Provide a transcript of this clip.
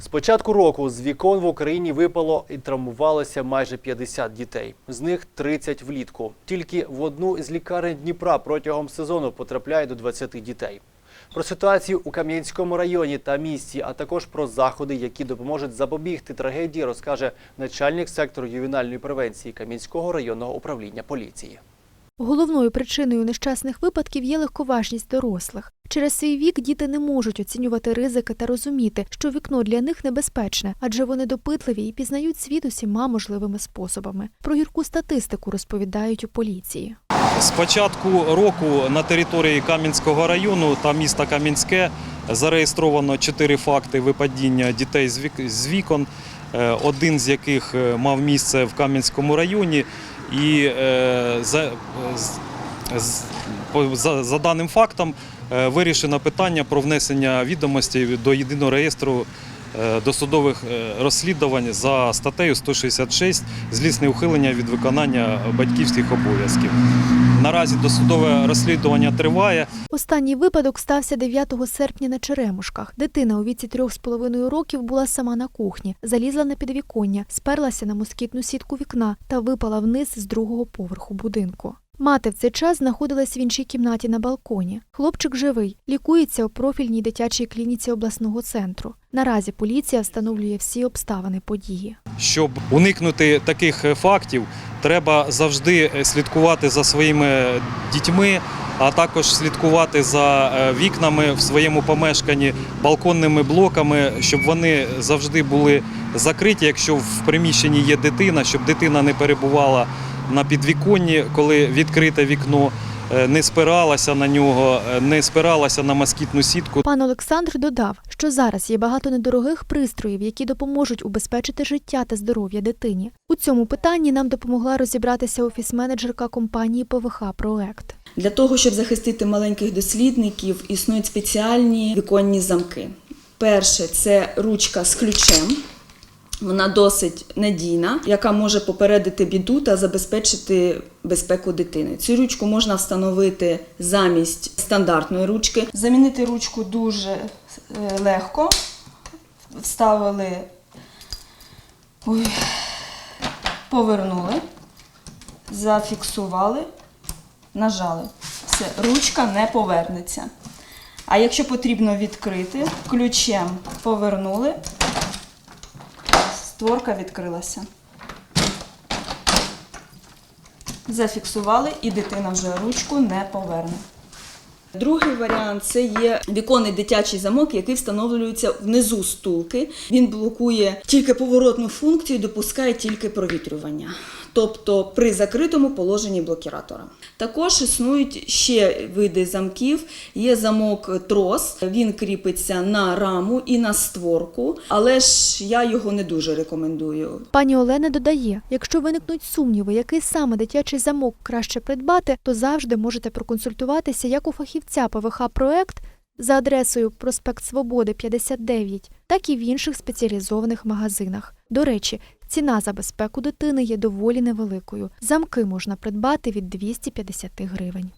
З початку року з вікон в Україні випало і травмувалося майже 50 дітей. З них 30 влітку. Тільки в одну з лікарень Дніпра протягом сезону потрапляє до 20 дітей. Про ситуацію у Кам'янському районі та місті, а також про заходи, які допоможуть запобігти трагедії, розкаже начальник сектору ювенальної превенції Кам'янського районного управління поліції. Головною причиною нещасних випадків є легковажність дорослих. Через свій вік діти не можуть оцінювати ризики та розуміти, що вікно для них небезпечне, адже вони допитливі і пізнають світ усіма можливими способами. Про гірку статистику розповідають у поліції. З початку року на території Кам'янського району та міста Кам'янське зареєстровано чотири факти випадіння дітей з вік- з вікон, е, один з яких е, мав місце в Кам'янському районі. І е, за, за, за даним фактом е, вирішено питання про внесення відомостей до єдиного реєстру е, досудових е, розслідувань за статтею 166 злісне ухилення від виконання батьківських обов'язків. Наразі досудове розслідування триває. Останній випадок стався 9 серпня на Черемушках. Дитина у віці трьох з половиною років була сама на кухні, залізла на підвіконня, сперлася на москітну сітку вікна та випала вниз з другого поверху будинку. Мати в цей час знаходилась в іншій кімнаті на балконі. Хлопчик живий, лікується у профільній дитячій клініці обласного центру. Наразі поліція встановлює всі обставини події. Щоб уникнути таких е, фактів, треба завжди е, слідкувати за своїми дітьми, а також слідкувати за е, вікнами в своєму помешканні, балконними блоками, щоб вони завжди були закриті, якщо в приміщенні є дитина, щоб дитина не перебувала на підвіконні, коли відкрите вікно, е, не спиралася на нього, е, не спиралася на москітну сітку. Пан Олександр додав, що зараз є багато недорогих пристроїв, які допоможуть убезпечити життя та здоров'я дитині. У цьому питанні нам допомогла розібратися офіс-менеджерка компанії ПВХ Проект. Для того, щоб захистити маленьких дослідників, існують спеціальні віконні замки. Перше це ручка з ключем. Вона досить надійна, яка може попередити біду та забезпечити безпеку дитини. Цю ручку можна встановити замість стандартної ручки. Замінити ручку дуже е, легко. Вставили, ой, повернули, зафіксували нажали. Все, ручка не повернеться. А якщо потрібно відкрити, ключем повернули, створка відкрилася. Зафіксували і дитина вже ручку не поверне. Другий варіант це є віконний дитячий замок, який встановлюється внизу стулки. Він блокує тільки поворотну функцію, допускає тільки провітрювання. Тобто при закритому положенні блокіратора. Також існують ще види замків. Є замок трос, він кріпиться на раму і на створку, але ж я його не дуже рекомендую. Пані Олена додає, якщо виникнуть сумніви, який саме дитячий замок краще придбати, то завжди можете проконсультуватися як у фахівця ПВХ Проект за адресою Проспект Свободи 59, так і в інших спеціалізованих магазинах. До речі, ціна за безпеку дитини є доволі невеликою. Замки можна придбати від 250 гривень.